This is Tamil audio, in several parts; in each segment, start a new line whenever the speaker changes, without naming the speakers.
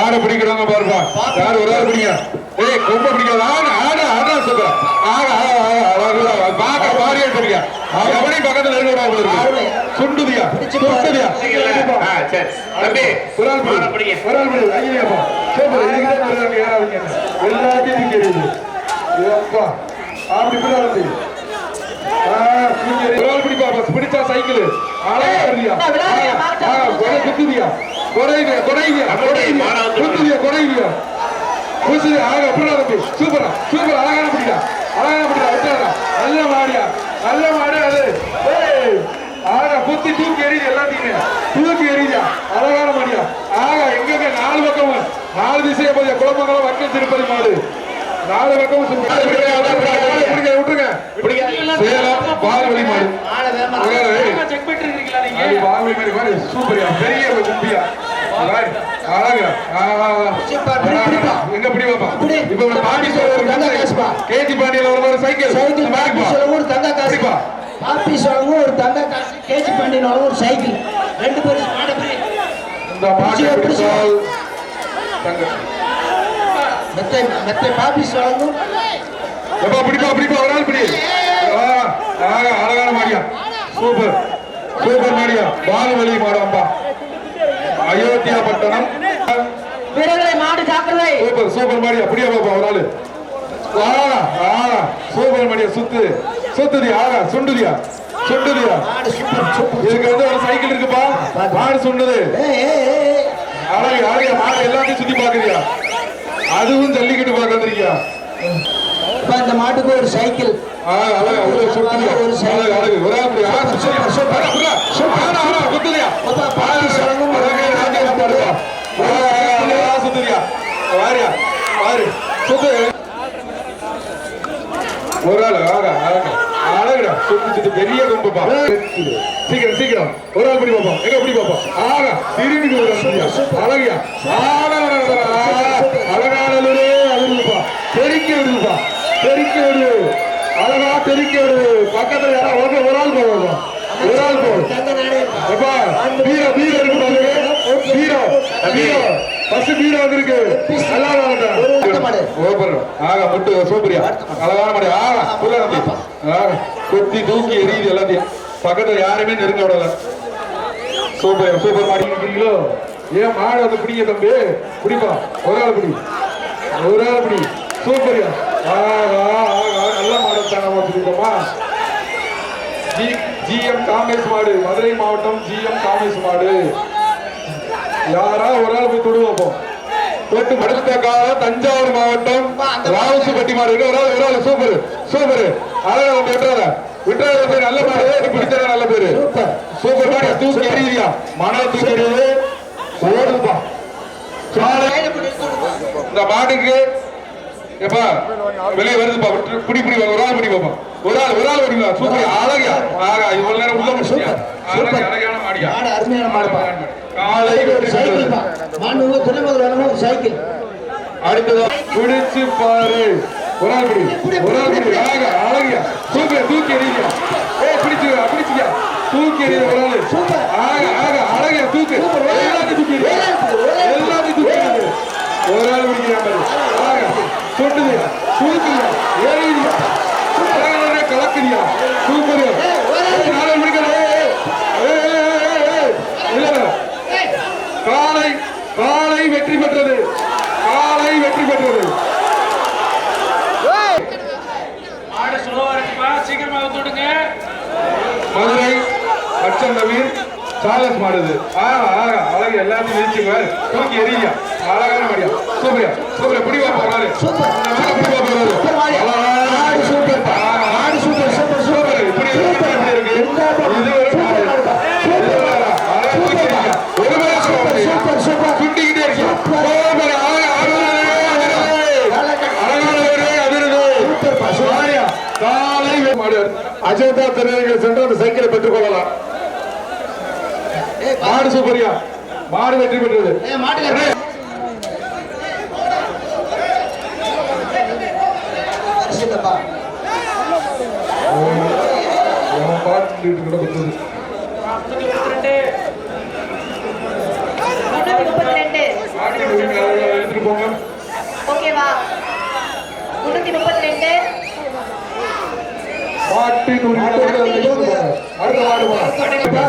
மாடை பிடிக்கிறவங்க பாருப்பா. யார் ஒரு ஆள் பிடிங்க ஏய் கொம்ப பிடிக்காத ஆனா ஆனா ஆனா சொல்றேன் ஆனா பாக்க பாரியா தெரியா எவனையும் பக்கத்துல இருக்க கூடாது சுண்டுதியா? சுண்டுதியா?
சரி. தம்பி,
ஒரு ஆள்
பிடிங்க.
ஒரு ஆள் பிடி ஐயப்பா சூப்பர் இதுக்கு தான் வருவாங்க யாராவது எல்லாத்தையும் தெரியுது ஏப்பா அப்படி பிடி ஆரம்பி ஆ, தூக்கி எறி. ஒரு ஆள் பிடிப்பா பிடிச்சா சைக்கிள். வருதியா கொடைங்க கொடைங்க குத்துதியா கொடைங்க குத்துதி அழகா அப்படிடா தம்பி சூப்பரா சூப்பர். அழகான பிடிடா. அழகான பிடிடா. விட்டாரா நல்ல மாடியா. நல்ல மாடு அது. ஏய் ஆகா குத்தி தூக்கி எறியுது எல்லாத்தையுமே. தூக்கி எறியா அழகான மாடியா. ஆகா எங்க நாலு பக்கம் நாலு திசையை போதிய குழம்பங்களும் வக்க திருப்பதி மாடு. நாலு பக்கம் விட்டுருங்க. விட்டுருங்க சேலம் பால்வழி மாடு. பால்வழி பாரு சூப்பரியா பெரிய கும்பியா பாரு, அழகா. எங்க பிடி பாப்பா. இப்ப ஒரு சொல்ல
தங்க காசுப்பா.
கேஜி பாண்டியில ஒரு சைக்கிள்.
ஒரு தங்க காசு. ஒரு தங்க காசு. கேஜி ஒரு ரெண்டு பேரும் மாட பிடி.
இந்த பாட்டை பிடித்தால் தங்க.
மெத்தை மெத்தை பாப்பி சொல்லவும்
எப்பா பிடிப்பா ஆ, அழகான மாடியா. சூப்பர். சூப்பர் மாடியா. பாகுபலி மாடாம்பா அயோத்தியா பட்டணம்.
வீரர்களை மாடு ஜாக்கிரதை
சூப்பர் சூப்பர் மாடியா. பிடியா பாப்பா ஒரு ஆளு. ஆ, ஆ, சூப்பர் மாடியா சுத்து. சுத்துதியா ஆகா சுண்டுதியா. சுண்டுதியா.
மாடு
இதுக்கு வந்து ஒரு சைக்கிள் இருக்குப்பா. மாடு சுண்டுது. அழகு அழகு மாடு எல்லாத்தையும் சுத்தி பாக்குறியா அதுவும் ஜல்லிக்கட்டு பார்க்க வந்திருக்கியா.
இந்த மாட்டுக்கு ஒரு சைக்கிள். ஒரு
ஆள் ஆகா அழகு அழகுடா சுத்தி பெரிய கொம்புப்பா சீக்கிரம் சீக்கிரம். ஒரு ஆள் பிடி பாப்போம். எங்க பிடி பாப்போம்? ஆகா திரும்பி ஒரு. அழகியா? ஆகா அழகானே அழுதுப்பா தெறிக்க விடுப்பா தெறிக்க விடு அழகா தெறிக்க விடு பக்கத்துல யாரா? ஒரு ஒரு ஆள் போவோம் ஒரு ஆள் போவோம்
தங்க நாடே
எப்பா பீரோ பீரோ இருக்கு பீரோ. பீரோ ஃபர்ஸ்ட் பீரோ வந்திருக்கு. நல்லா
ஒரு
சூப்பர் ஆகா முட்டு சூப்பரியா அழகான மாடு. ஆகா புள்ள நம்பி கொத்தி தூக்கி எரியுது எல்லாத்தையும். பக்கத்துல யாருமே நெருங்க விடல. சூப்பர் சூப்பர் மாடி இருக்கீங்களோ? ஏன் மாடு வந்து பிடிங்க தம்பி? பிடிப்பா. ஒரு ஆள் பிடி. ஒரு ஆள் பிடி. சூப்பரியா ஆ ஆ நல்ல மாடு தானே வச்சுருக்கோமா ஜி ஜிஎம் காமேஷ் மாடு மதுரை மாவட்டம் ஜிஎம் காமேஷ் மாடு யாரா ஒரு ஆள் போய் தொடு வைப்போம் தொட்டு அடுத்த காலம் தஞ்சாவூர் மாவட்டம் ராவசுப்பட்டி மாடு. ஒரு ஆள் ஒரு ஆள். Super super. அழகா வந்து விட்டுறாத. விட்டுறாத பேர் நல்ல மாடு நீ பிடிச்சத நல்ல பேரு. சூப்பர். மாடு தூக்கி எறியா மணல் தூக்கி ஓடுப்பா இந்த மாட்டுக்கு எப்பா வெளியே வருதுப்பா பிடி பிடி ஒரு ஆள் பிடி பாப்பா ஒரு ஆள் ஒரு ஆள் சூப்பர் ஆகா இவ்வளவு நேரம் உள்ள முடிச்சியா அழகா அழகான மாடியா?
மாடு அருமையான மாடுப்பா
காலை
ஒரு சைக்கிள் பா. மாண்புமிகு துணை முதல்வர் ஒரு சைக்கிள்.
அடுத்ததா பிடிச்சு பாரு. ஒரு ஆள் பிடி ஒரு ஆள் பிடி அழகா அழகியா? சூப்பர் தூக்கி எறியா ஏ பிடிச்சு பிடிச்சியா தூக்கி எறிய ஒரு ஆளு.
சூப்பர்.
ஆகா ஆகா அழகியா தூக்கு. எல்லாத்தையும் தூக்கி. எல்லாத்தையும். ஒரு ஆள் பிடிக்கிற மாதிரி ஆகா. சொட்டுது தூக்குறியா ஏறியா அழகான கலக்குறியா? சூப்பர் நாளை ஏய். இல்ல. காலை காலை வெற்றி பெற்றது. காலை வெற்றி பெற்றது. மதுரை அச்சம் நவீன் சார்லஸ் மாடுது ஆகா ஆகா அழகு எல்லாத்தையும் நிறுத்திங்க தூக்கி எறியா அழகான மாடியா சூப்பரியா சூப்பரியா பிடி வா போறாரு
சூப்பர்.
பிடி போறாரு
சூப்பர். மாடு சூப்பர். மாடு சூப்பர், சூப்பர், சூப்பர்.
இப்படி இருக்கு, இப்படி இருக்கு. இது ஒரு
சூப்பர்
மாடு. ஒரு மாடு.
Super,
super
super, super.
சுட்டிக்கிட்டே இருக்கு
சூப்பர்.
சூப்பர்.
சூப்பர்.
அஜந்தா திரையரங்கில் சென்று அந்த சைக்கிளை பெற்றுக் கொள்ளலாம். மாடு சூப்பரியா? மாடு வெற்றி பெற்றது.
ஏய், மாட்டுல பரிசுத்தப்பா.
அவன் பாட்டு கூட பெற்றது
முன்னூத்தி முப்பத்தி ரெண்டு
மாட்டு எடுத்துட்டு போங்க
ஓகேவா முன்னூத்தி முப்பத்தி ரெண்டு
மாட்டின்.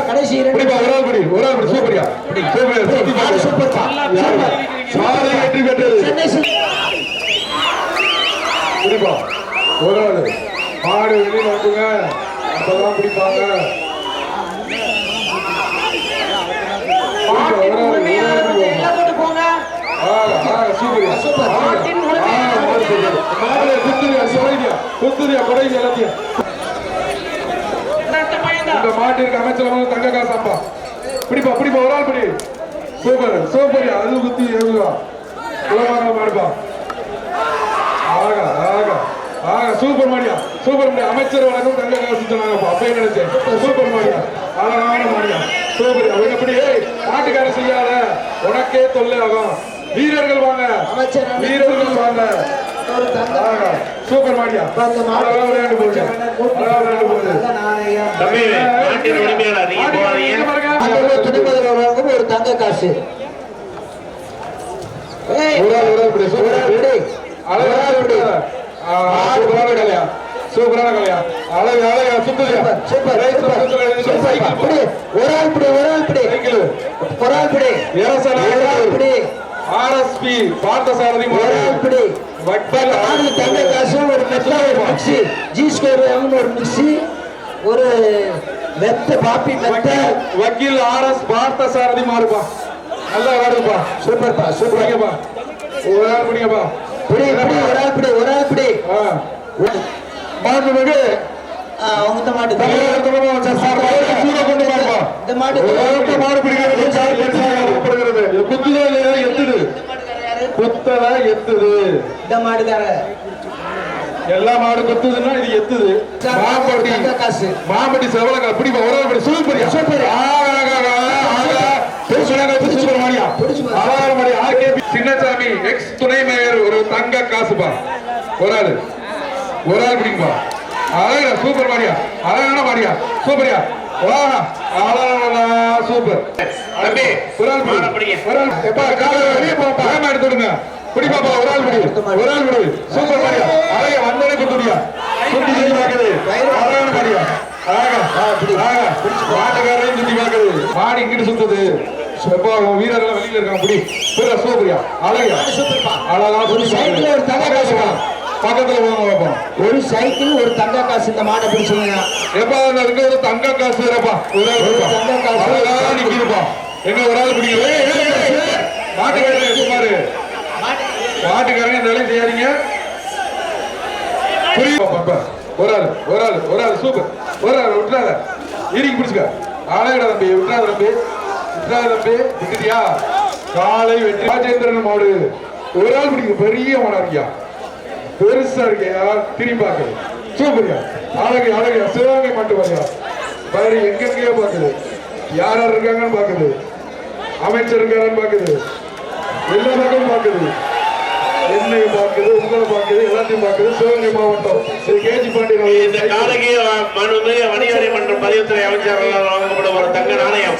கடைசி
வெற்றி பெற்றது. ஒரு ஆளு. மாடு வெளியில வந்துங்க அப்பதான் பிடிப்பாங்க.
சூப்பர். மாட்டின் உரிமை.
ஆக, மாடு சூப்பர். மாடு குத்துறியா, சுரைடியா, குத்துறியா, கொடைங்க எல்லாத்தையும்.
இந்த
இந்த மாட்டிற்கு அமைச்சரமான தங்க காசாப்பா பிடிப்பா பிடிப்பா ஒரு ஆள் பிடி. சூப்பர் சூப்பர்யா அது குத்தி எவ்வளோ குலமான மாடுப்பா ஆகா ஆகா ஆகா சூப்பர் மாடியா சூப்பர் மாடியா. அமைச்சர் வழங்கும் தங்க காசு சொன்னாங்கப்பா அப்பயே நினைச்சேன். சூப்பர் மாடியா அழகான மாடியா. சூப்பர் அவங்க எப்படி? ஏய் நாட்டுக்கார செய்யாத. உனக்கே தொல்லை ஆகும். வீரர்கள் வாங்க.
அமைச்சர்
வீரர்கள் வாங்க. ஆகா சூப்பர் மாடியா விளையாண்டு போகுது விளையாண்டு போகுது.
தம்பி மாட்டின் உரிமையாளர். நீங்க போறீங்க
துணைமதில் வருவாங்க ஒரு தங்க காசு.
சூப்பரான கலையா. அழகு அழகா சுத்துதியா
சூப்பர், சூப்பர். ஒரு ஆள் பிடி, ஒரு ஆள் பிடி. ஒரு ஆள் பிடி. பிடி.
ஆர்எஸ்பி பார்த்தசாரதி
ஒரு ஆள் பிடி. ஆளு தங்க காசு, ஒரு மெத்த, ஒரு மிக்ஸி. ஜி ஸ்கொயர் வாங்கின ஒரு மிக்ஸி, ஒரு மெத்த பாப்பி மெத்த.
வக்கீல் வக்கீல் ஆர்எஸ் பார்த்தசாரதி மாறுப்பா. நல்லா வாடுப்பா
சூப்பர்ப்பா சூப்பர்
பிடிங்கப்பா. ஒரு ஆள் பிடிங்கப்பா.
பிடி பிடி ஒரு ஆள் பிடி ஒரு ஆள் பிடி.
மாண்புமிகு
அவங்க மாட்டு
குடும்பம் வச்ச சார்பாக சூட கொண்டு பாருப்பா
இந்த மாட்டு
ஓட்ட மாடு பிடிக்கிறது சார் பரிசாக வழங்கப்படுகிறது. இது குத்துதா இல்லையா எத்துது குத்தல எத்துது?
இந்த மாடுக்கார
எல்லா மாடு குத்துதுன்னா இது எத்துது. மாம்பட்டி.
காசு.
மாம்பட்டி செவலங்க பிடிப்பா. ஒரு ஆள் பிடி சூப்பர்.
சூப்பர்.
சின்னசாமி எக்ஸ் துணை மேயர் ஒரு தங்க காசுப்பா ஒரு ஆளு. ஒரு ஆள் பிடிக்குப்பா அழகா சூப்பர் மாடியா அழகான மாடியா சூப்பரியா சூப்பர்
தம்பி
ஆள் பிடி.
மாடை
ஆள் எப்பா காலை வெளியே போப்பா. வேகமா எடுத்து விடுங்க. பிடிப்பாப்பா ஒரு ஆள் பிடி ஒரு ஆள் பிடி. சூப்பர் மாடியா அழகா வந்தோடனே குத்துடியா சுத்தி சுத்தி பாக்குது. அழகான மாடியா அழகா அழகா. மாட்டுக்காரையும் சுத்தி பாக்குது. மாடு இங்கிட்டு சுத்துது. வீரர்கள் வெளியில பிடி. புரியா? சூப்பரியா அழகா அழகா சுத்தி
வா.
பக்கத்துல போங்க பாப்போம்
ஒரு சைக்கிள் ஒரு தங்க காசு இந்த மாடை பிடிச்சீங்க
எப்பா அந்த இருக்கு ஒரு தங்க காசு வேறப்பா ஒரு.
தங்க காசு.
அழகா நிக்குதுப்பா எங்க ஒரு ஆள் பிடிக்கல. மாட்டுக்காரங்க சுமாரு மாட்டுக்காரங்க வேலையும் செய்யாதீங்க பாப்பா ஒரு ஆள் ஒரு ஆள் ஒரு ஆள் சூப்பர். ஒரு ஆள் விட்டுறாத. இறுக்கி பிடிச்சுக்க அழகடா தம்பி விட்டுறாத தம்பி. விட்டுறாத தம்பி விட்டுட்டியா? காலை வெற்றி. ராஜேந்திரன் மாடு. ஒரு ஆள் பிடிக்கும் பெரிய மாடா இருக்கியா? பெருசா இருக்கியா திரும்பி சூப்பர்யா அழகு அழகு சிவகங்கை மாட்டு பாரியா பாரு எங்கெங்கேயோ பார்க்குது யார் யார் இருக்காங்கன்னு பார்க்குது அமைச்சர் இருக்காரான்னு பார்க்குது எல்லா பக்கமும் பார்க்குது என்னை பார்க்குது உங்களை பார்க்குது எல்லாத்தையும் பார்க்குது சிவகங்கை மாவட்டம். இது கேஜி
இந்த
பாண்டியன்
காலகி மனு வணிகவரி மன்றம் பதிவுத்துறை அமைச்சர்களால் வழங்கப்படும் ஒரு தங்க நாணயம்.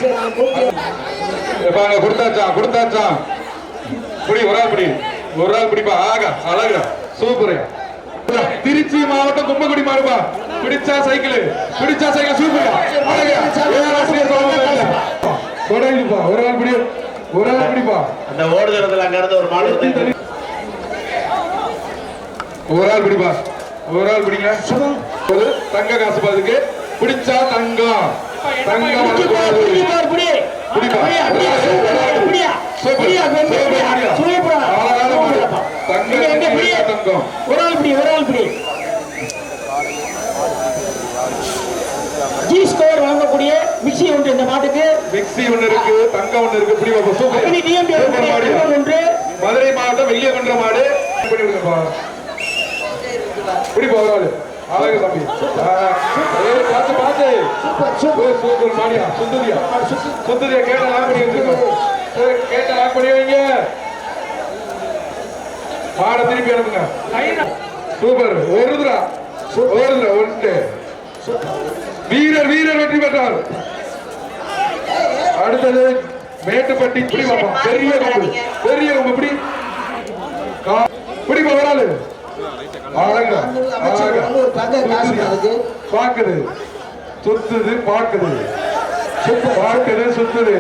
பாங்க கொடுத்தாச்சான் கொடுத்தாச்சான் புடி ஒரு ஆள் பிடி ஒரு ஆள் பிடிப்பா ஆகா அழகா சூப்பர்யா திருச்சி மாவட்டம் கும்பகுடி மாறுப்பா பிடிச்சா சைக்கிள் பிடிச்சா சைக்கிள் கொடையுதுப்பா ஒரு ஆள் பிடி ஒரு ஆள் பிடிப்பா.
அந்த ஓடுதளத்தில் அங்க இருந்து ஒரு மாடு
ஒரு ஆள் பிடிப்பா. ஒரு ஆள் பிடிங்க ஒரு தங்க காசு பாதுக்கு பிடிச்சா தங்கம் தங்கம். பிடிப்பா. சூப்பர். சூப்பர். மாடியா. தங்கம்
ஒரு ஆள் பிடி ஒரு ஆள் பிடி. ஜி ஸ்கோர் வாங்கக்கூடிய மிக்ஸி ஒன்று இந்த மாட்டுக்கு
மிக்ஸி ஒண்ணு இருக்கு தங்கம் ஒண்ணு இருக்கு. பிடி பாப்பா சூப்பர். மாடியா
ஒன்று.
மதுரை மாவட்டம் வெள்ளியகுன்ற மாடு. பண்ணி விடுங்கப்பா பிடி ஒரு ஆளு. அழகு தம்பி. பார்த்து பார்த்து.
Super super.
சூப்பர் சூப்பர் மாடியா? சுந்தரியா? சுந்தரியா கேட்ட லாக் பண்ணி வச்சிருக்கோம். கேட்ட லாக் பண்ணி வைங்க. பாட திருப்பி அனுப்புங்க. சூப்பர். ஒருதுரா. ஒருதுரா ஒன்று. வீரர் வீரர் வெற்றி பெற்றார். அடுத்தது மேட்டுப்பட்டி இப்படி பார்ப்போம் பெரிய கொம்பு பெரிய கொம்பு இப்படி கா- பிடிப்பா ஒரு ஆளு அழகா அழகா. பாக்குது சுத்துது பாக்குது பாக்குது சுத்துது.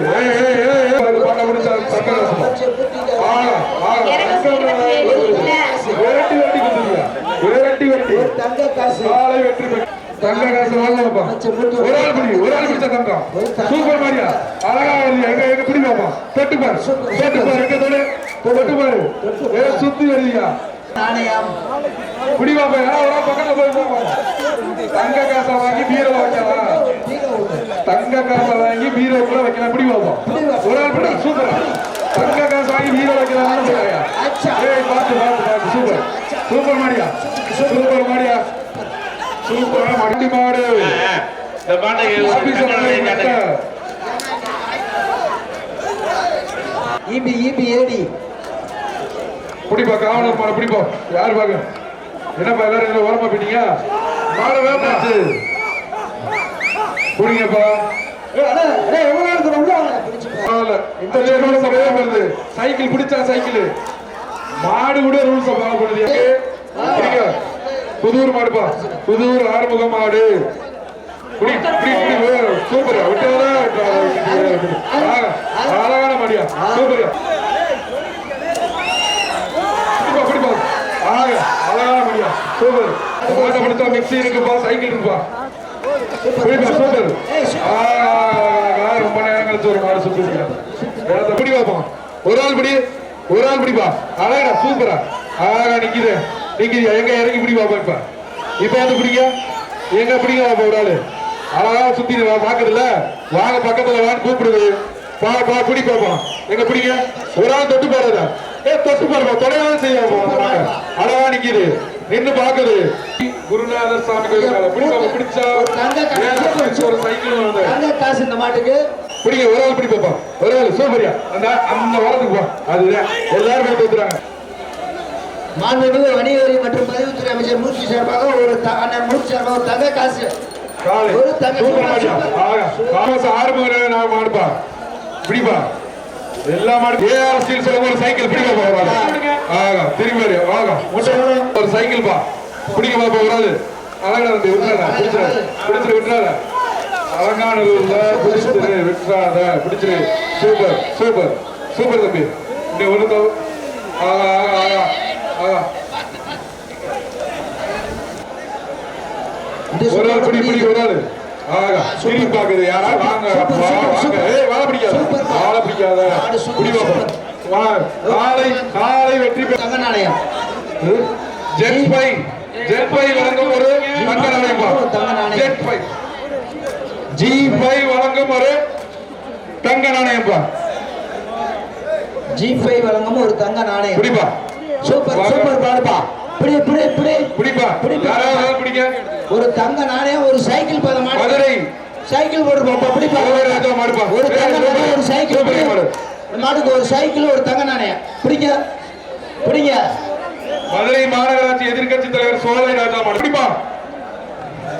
அது பண்ண முடிச்சா
சக்கரசம் தங்க காசு
காலை வெற்றி பெற்று. தங்க காசு வாங்கலாம்ப்பா. ஒரு ஆள் பிடி, ஒரு ஆள் பிடிச்ச தங்கம். சூப்பர் மாரியா. அழகா வருது. எங்க, எங்க பிடி பாப்பா. தொட்டு பாரு. தொட்டு பாரு. எங்க தொடு. தொட்டு பாரு. ஏ, சுத்தி வருதியா
நாணயம்
பிடி பாப்பா. யாரா ஒரு ஆள் பக்கத்துல போய் பாப்பா. தங்க காசை வாங்கி பீரோ வைக்கலாம்
பீரோ.
தங்க காசை வாங்கி பீரோக்குள்ள வைக்கலாம் பிடி பார்ப்போம் ஒரு ஆள் பிடி சூப்பர் தங்க காசு வாங்கி பீரோ வைக்கலாம் சொல்லுங்க
அச்சா.
ஏய் பார்த்து பார்த்து பார்த்து சூப்பர் மாடியா சூப்பர் மாடியா சூப்பர் மண்டி மாடு.
இந்த காட்டுங்க.
ஈபி ஈபி ஏடி.
பிடிப்பா காவலர் மாடு பிடிப்பா. யார் பாக்க? என்னப்பா எல்லாரும் இதுல ஓரமா போயிட்டீங்க மாடு வேண்டாச்சு பிடிங்கப்பா. சைக்கிள் பிடிச்சா சைக்கிள். மாடு கூட ரூல்ஸ் ஃபாலோ பண்ணுது எங்க? புதூர் மாடுப்பா புதூர் ஆறுமுக மாடு புடி, புடி, புடி, ஓ, சூப்பர் விட்டவரா அழகான மாடியா சூப்பர் பிடிப்பா பிடிப்பா அழகா அழகான மாடியா சூப்பர் மாட்டை பிடிச்சா மிக்ஸி இருக்குப்பா சைக்கிள் இருக்குப்பா புரியுதா சூப்பர் ஆ, ரொம்ப நேரம் கழிச்சு ஒரு மாடு சுத்துறீங்க வேற பிடி பார்ப்போம் ஒரு ஆள் பிடி ஒரு ஆள் பிடிப்பா. அழகா சூப்பரா. அழகா நிக்குது. நிக்குது. எங்க இறங்கி பிடி பாப்போம் இப்ப? இப்ப வந்து பிடிங்க. எங்க பிடிங்க பாப்போம் ஒரு ஆளு? அழகா சுத்தி பாக்குதுல்ல வாங்க பக்கத்துல வாங்க கூப்பிடுது. பா பா பிடி பாப்போம். எங்க பிடிங்க? ஒரு ஆள் தொட்டு பாருதா ஏ தொட்டு பாருப்பா. தொலைவாத செய்ய அழகா நிக்குது. நின்னு பாக்குது குருநாதர் சாமி பாப்பா பிடிச்சா ஒரு சைக்கிள்
காசு இந்த மாட்டுக்கு.
பிடிங்க ஒரு ஆள் பிடி பாப்பா ஒரு ஆள் சூப்பரியா. அந்த அந்த வாரத்துக்கு போ. அதுதான் எல்லாரும் போய் தோத்துறாங்க.
மாண்புமிகு வணிகவரி மற்றும் பதிவுத்துறை அமைச்சர் மூர்த்தி சார்பாக ஒரு அண்ணன் மூர்த்தி சார்பாக ஒரு தங்க காசு. ஒரு தங்க
சூப்பர் மாடியா
சூப்பர்.
ஆகா தாமஸ் ஆறு மணி நேரம் நான் மாடுப்பா. பிடிப்பா எல்லா மாடு ஏஆர் ஸ்டீல் ஒரு சைக்கிள் பிடிக்க போறாங்க ஆகா திரும்பி வரையா ஆகா ஒரு சைக்கிள் பா. பிடிக்க பாப்பா ஒரு ஆளு. அழகா வந்து விட்டுறாத பிடிச்சிரு பிடிச்சிரு விட்டுறாத. அழகான ஊர்ல பிடிச்சிரு விட்டுறாத பிடிச்சிரு. சூப்பர் சூப்பர் சூப்பர் தம்பி. இந்த ஆகா ஒரு ஆள் பிடி பிடி ஒரு ஆள். ஆகா திரும்பி பாக்குது யாரா? வாங்க வாங்க. ஏய் வாழ பிடிக்காத. வாழ பிடிக்காத. பாப்போம் வா நாளை நாளை வெற்றி பெற
தங்க நாணயம்
ஜெட் பை. ஜெட் பை வழங்கும் ஒரு தங்க நாணயம் பா.
தங்க நாணயம்.
Jet by. ஜி பை வழங்கும் ஒரு தங்க நாணயம்
ஜி ஃபைவ் வழங்கும் ஒரு தங்க நாணயம்.
பிடிப்பா.
சூப்பர். சூப்பர் பாடுப்பா. பிடி பிடி பிடி.
பிடிப்பா.
பிடிப்பா.
பிடிக்க
ஒரு தங்க நாணயம் ஒரு சைக்கிள் பத மாடு
மதுரை.
சைக்கிள் போடு பாப்பா பிடிப்பா
ராஜா மாடுப்பா.
ஒரு தங்க நாணயம் ஒரு சைக்கிள்
சூப்பர்
பிடி.
மாடு.
இந்த மாடுக்கு ஒரு சைக்கிள் ஒரு தங்க நாணயம். பிடிங்க. பிடிங்க.
மதுரை மாநகராட்சி எதிர்க்கட்சி தலைவர் சோலை ராஜா மாடு. பிடிப்பா.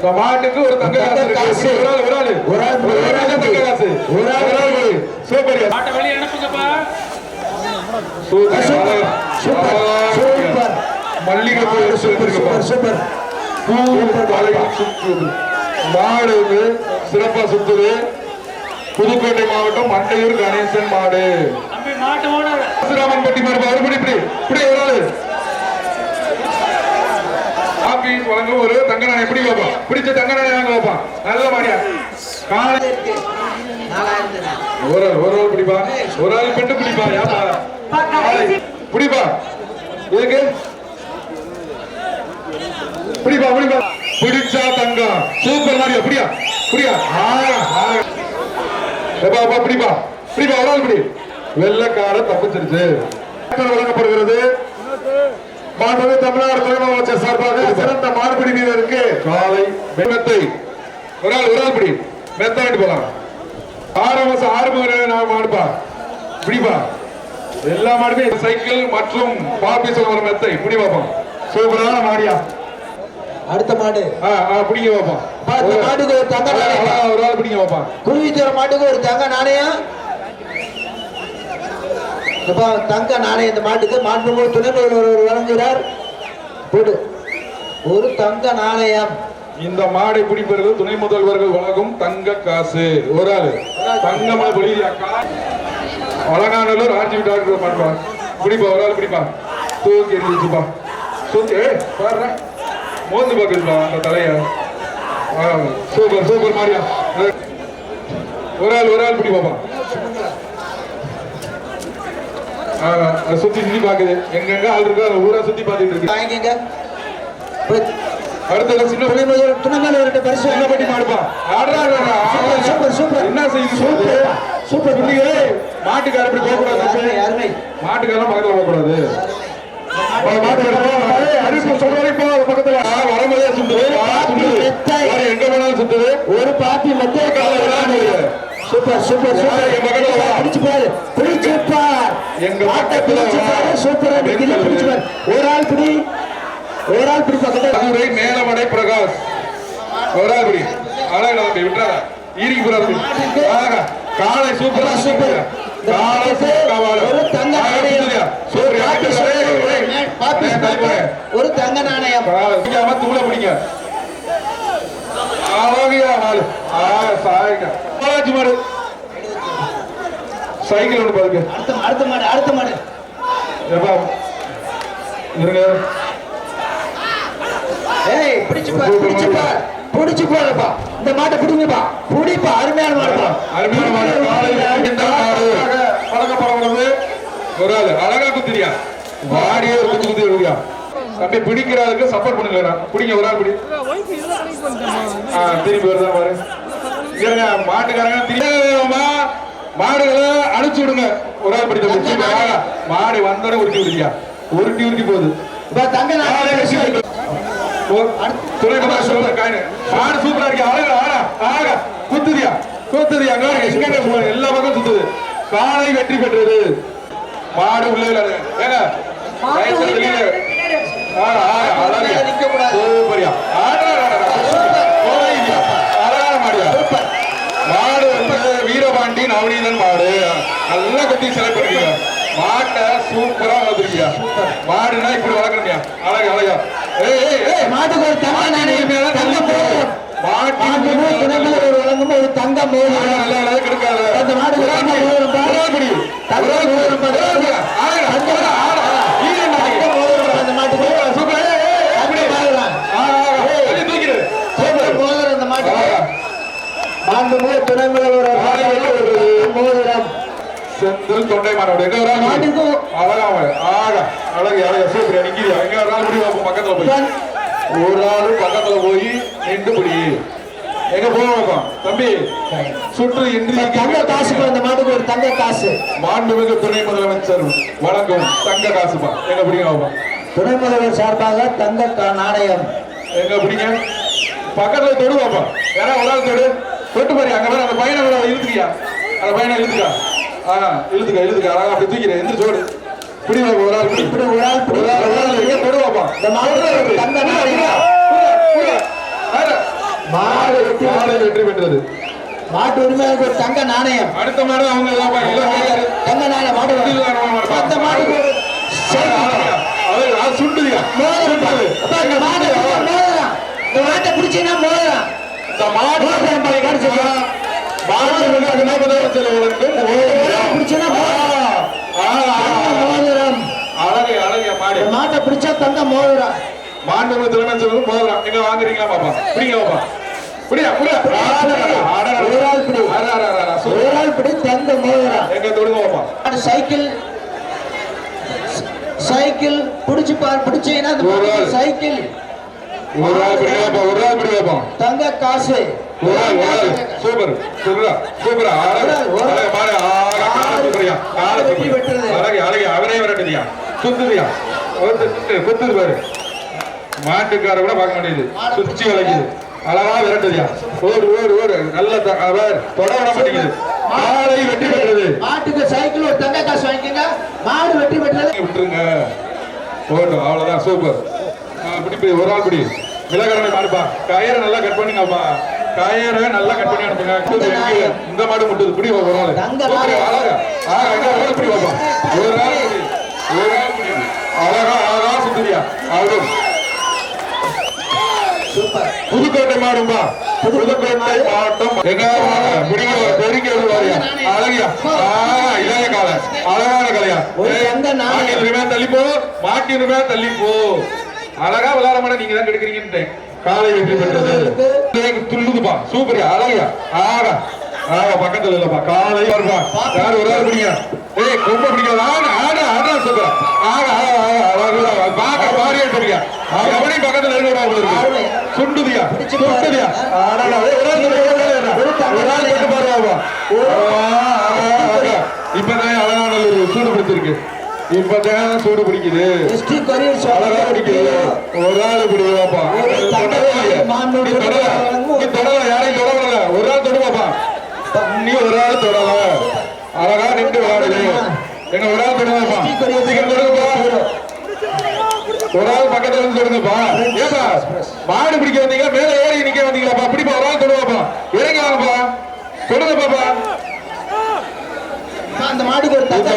இந்த மாட்டுக்கு ஒரு தங்க காசு. ஒரு ஆள் ஒரு ஆள்.
ஒரு ஆள்
ஒரு ஆள் தங்க காசு.
ஒரு ஆள்
ஒரு ஆள். போய். சூப்பர்.
மாட்டை வெளியே அனுப்புங்கப்பா.
சூப்பர்.
சூப்பர். சூப்பர். சூப்பர்.
மல்லிகை பூ எடுத்து
சூப்பர். Super super.
பூ தலையில் சுற்றுது. மாடு சிறப்பா சுத்துது. புதுக்கோட்டை மாவட்டம் மண்டையூர் கணேசன் மாடு.
மாட்டு ஓனர்
பட்டி மாடு ஒரு படி இப்படி இப்படி ஒரு ஆளு. ஆபீஸ் வழங்கும் ஒரு தங்க நாணயம் எப்படி வைப்பான் பிடிச்ச தங்க நாணயம் வாங்க வைப்பான் நல்ல மாதிரியா காலை. ஒரு ஆள் ஒரு ஆள் பிடிப்பா. ஒரு ஆள் பெட்டு பிடிப்பா. யாப்பா பிடிப்பா. எதுக்கு? பிடிப்பா பிடிப்பா. பிடிச்சா தங்கம் சூப்பர் மாரியா. பிடியா? பிடியா? ஆயா ஆயா எப்பா பிடிப்பா. பிடிப்பா ஒரு ஆள் பிடி. வெள்ளக்கார தப்பிச்சிருச்சு. வழங்கப்படுகிறது. மாண்புமிகு தமிழ்நாடு துணை அமைச்சர் சார்பாக சிறந்த மாடுபிடி வீரருக்கு காலை மெத்தை ஒரு ஆள் ஒரு ஆள் பிடி. மெத்த வேண்டி போலாம். ஆறாம் மாசம் ஆறு மணி நான் மாடுப்பா. பிடிப்பா. எல்லா மாடுமே சைக்கிள் மற்றும் பாப்பி சொல்ல மெத்தை. பிடி பார்ப்போம் சூப்பரான மாடியா.
அடுத்த மாடு.
பிடிங்க பார்ப்போம்
மாட்டுக்கு ஒரு தங்க
ஒரு ஆள் பிடிங்க பார்ப்போம்
குருவித்தர மாட்டுக்கு ஒரு தங்க நாணயம் இப்போ தங்க நாணயம் இந்த மாட்டுக்கு மாண்புமிகு துணை முதல்வர் வழங்குகிறார். போடு. ஒரு தங்க நாணயம்.
இந்த மாடை பிடிப்பது துணை முதல்வர்கள் வழங்கும் தங்க காசு. ஒரு ஆளு. தங்கமா பொழியா அழகானூர் ஆர்ஜி டாக்டர் மாட்டுப்பா பிடிப்பா ஒரு ஆள் பிடிப்பா. தூக்கி எறிஞ்சு தூக்கி பாரு மோந்து பாக்குதுப்பா அந்த தலைய. சூப்பர் சூப்பர் மாரியா. ஒரு ஆள் ஒரு ஆள் பிடிப்பாப்பா. சுத்தி சுத்தி பாக்குது எங்கெங்க ஆள் இருக்கோ அந்த ஊரா சுத்தி பாத்துட்டு இருக்கு.
போய்.
அடுத்த சின்ன
துணை துணை முதல்வர்கிட்ட பரிசு
என்ன பட்டி மாடுப்பா. ஆடுறா.
Super, super.
என்ன செய்யுது?
சூப்பர். சூப்பர்.
இல்லையே, மாட்டுக்கார இப்படி போக கூடாது
அருமை
மாட்டுக்காரன் பக்கத்துல போக கூடாது எங்க
ஒரு பாப்பி மத்திய. சூப்பர் சூப்பர்
வா?
பிடிச்சு பாரு. ஒரு ஆள் பிடி ஒரு ஆள் பிடி பக்கத்துல.
மேலமடை பிரகாஷ். ஒரு ஆள் பிடி. அழகா தம்பி விட்டுறாத. ஈரிக்கு போறாரு ஆக காலை சூப்பரா சூப்பர் காலை
ஒரு தங்க நாணயம். ஒரு தங்க நாணயம்.
தூள பிடிங்க. அழகையா நாலு ஆ சாய்ங்க பாலாஜி மாடு. சைக்கிள் ஒன்று பாருங்க.
அடுத்த அடுத்த மாடு அடுத்த மாடு.
எப்பா இருங்க.
ஏய் பிடிச்சு பார் பிடிச்சு பார் பிடிச்சு பாருப்பா இந்த மாட்டை பிடிங்கப்பா. பிடிப்பா அருமையான மாடுப்பா
அருமையான மாடு. பழக்கப்படுறது ஒரு ஆள். அழகா குத்திரியா. வாடியே ஒரு குத்து குத்தி இருக்குயா தம்பி பிடிக்கிறாருக்கு சப்போர்ட் பண்ணுங்க பிடிங்க ஒரு ஆள் பிடி. ஆ, திருப்பி வருதா பாரு. இருங்க. மாட்டுக்காரங்க திரும்ப. மாடுகளை அனுப்பிச்சு விடுங்க. ஒரு ஆள் பிடி தம்பி திருப்பி வாங்க. மாடு வந்தோட உருட்டி விடுறியா உருட்டி உருட்டி போகுது. கமாண்டர் சொல்ற. மாடு சூப்பரா இருக்கு. அழகா ஆடா ஆகா குத்துதியா குத்துதியா எல்லா பக்கம் சுத்துது காலை வெற்றி பெற்றது. மாடு உள்ள. ஏங்க ரைட் சைடு வெளியில. ஆடா, ஆடா, அழகா.
நிக்கக்கூடாது.
சூப்பர்யா. ஆடா, ஆடா, ஆடா. போதையா. அழகான மாடுயா. மாடு வந்து வீரபாண்டி நவநீதன் மாடு நல்லா கட்டி செலக்ட் பண்ணிருக்கீங்க மாட்டை சூப்பரா வளர்த்துருக்கீங்க மாடுனா இப்படி வளர்க்கணும்யா. அழகு அழகா. ஏய்
மாட்டுக்கு ஒரு தங்க மாட்டுக்கு முதல்வர் வழங்கும் ஒரு தங்க பாரு. தங்க தங்க மோதிரம் அந்த மாட்டுக்கு. தங்க மோதிரம். தங்க மோதிரம் வழங்கும் ஒரு
செந்தில் தொண்டை மாடோட எங்க வராங்க
மாட்டுக்கு.
அழகா அவன். ஆகா அழகு அழகு சூப்பர் நிக்கிறியா? எங்க ஒரு ஆள் முடி வைப்போம் பக்கத்துல போய். ஒரு ஆளு பக்கத்துல போய் நின்று பிடி. எங்க போவோம் தம்பி சுற்று இன்றி
தங்க காசுக்கு அந்த மாட்டுக்கு ஒரு தங்க காசு.
மாண்புமிகு துணை முதலமைச்சர் வணக்கம். தங்க காசுப்பா. எங்க பிடிங்க.
துணை முதல்வர் சார்பாக தங்க நாணயம்.
எங்க பிடிங்க? பக்கத்துல தொடு பாப்பா. யாரா ஒரு ஆள் தொடு. தொட்டு பாரு அங்க அந்த பையனை இழுத்துக்கியா அந்த பையனை இழுத்துக்கா. ஆ இழுத்துக்க இழுத்துக்க. அழகா அப்படி தூக்கிறேன் எந்திரிச்சு ஓடு பிடி ஒரு ஆள் பிடி.
ஒரு ஆள்
ஒரு ஆள் ஒரு ஆள் இங்க தொடு பாப்பா
இந்த ஒரு தங்க நாணயம் மாடு வெற்றி
மாடு வெற்றி பெற்றது
மாட்டு உரிமையாளருக்கு ஒரு தங்க நாணயம்.
அடுத்த மாடு அவங்க.
தங்க நாணயம். மாடு அந்த
அது சுண்டுதியா
மோதிரம் மாட்டை பிடிச்சீங்கன்னா மோதிரம்.
மாடு
மோதிரம். பாரு, காமிச்சுக்கோ.
மாடு வந்து அந்த முதலமைச்சர்களுக்கு
மோதிரம் பிடிச்சீங்கன்னா மோதிரம். தங்க மோதிரம்.
அழகு அழகிய மாடு
மாட்டை பிடிச்சா தங்க மோதிரம்.
மாண்பு முதலமைச்சர்களுக்கு போதலாம் எங்க வாங்குறீங்களா பாப்பா? பிடிங்க பாப்பா. புரியா புரியா
ஒரு ஆள் பிடி. ஒரு ஆள் பிடி. தங்க மோதிரம்.
எங்க தொடுங்க பாப்பா.
சைக்கிள். சைக்கிள் பிடிச்சு பார் பிடிச்சீங்கன்னா. சைக்கிள்.
ஒரு பிடி வைப்பா ஒரு பிடி வைப்பா
தங்க காசு.
ஒரு ஒரு சூப்பர் சூப்பரா சூப்பரா. அழகு
ஒரு ஆள்.
அழகு மாடு அழகா. அழகு அழகு அவரே விரட்டுதியா. சுத்துதியா. குத்துது பாரு. மாட்டுக்கார கூட பார்க்க மாட்டேங்குது. சுத்தி வளைக்குது அழகா விரட்டுதியா. ஓடு ஓடு ஓடு. நல்ல அவர் தொட விட மாட்டேங்குது. காலை வெற்றி பெற்றது
மாட்டுக்கு சைக்கிள் ஒரு தங்க காசு வாங்கிக்கங்க. மாடு வெற்றி பெற்றது
விட்டுருங்க. போட்டோம் அவ்வளவுதான் சூப்பர். பிடி ஒரு ஆள் பிடி. விலகரணை மாடுப்பா கயிறை நல்லா கட் பண்ணுங்கப்பா. கயிறை நல்லா கட் பண்ணி அனுப்புங்க. இந்த மாடு முட்டுது. பிடி ஒரு
நாயகன்.
அழகா பிடி வைப்போம் ஒரு பிடி. ஒரு பிடி. அழகா அழகா சுத்துறியா. அவரு
சூப்பர்.
புதுக்கோட்டை மாடும்பா. புதுக்கோட்டை மாவட்டம் எங்க முடிக்க பெருக்கி வருவாரியா அழகியா. இளைய கால. அழகான கலையா. மாட்டினுமே தள்ளி போ மாட்டினுமே தள்ளி போ அழகா விளையாட மாட்டேன். நீங்க தான் கெடுக்கிறீங்கன்னு காலை வெற்றி பெற்றது. துள்ளுதுப்பா. சூப்பர். அழகியா ஆகா ஆகா பக்கத்துல இல்லப்பா. காலை யார் ஒரு ஆள் பிடிங்க ஏய் கொம்ப பிடிக்காத ஆடு ஆடு ஆடா சூப்பர். ஆகா ஆகா ஆகா அழகா பாக்க பாரியா பிடிங்க எவனி பக்கத்துல இருக்க? உங்களுக்கு சுண்டுதியா? சுண்டுதியா? ஏய், ஒரு ஆள் ஒரு ஆள் தொட்டு பாருவாப்பா இப்பதான் அழகான ஒரு சூடு பிடிச்சிருக்கு. இப்பதான் சூடு பிடிக்குது. அழகா பிடிக்குது. ஒரு ஆள் பிடிக்குவாப்பா நீ தொடல யாரையும் தொடல ஒரு ஆள் தொடுவாப்பா நீ ஒரு ஆள் தொடல அழகா நின்று விளையாடுது எங்க ஒரு ஆள் தொடுவாப்பா ஒரு ஆள் பக்கத்துல வந்து தொடுங்கப்பா ஏப்பா மாடு பிடிக்க வந்தீங்க மேல ஏறி நிக்க வந்தீங்களாப்பா? பிடிப்பா ஒரு ஆள் தொடுவாப்பா இறங்கி வாங்கப்பா தொடுங்க பாப்பா.
அந்த மாடுக்கு ஒரு தங்க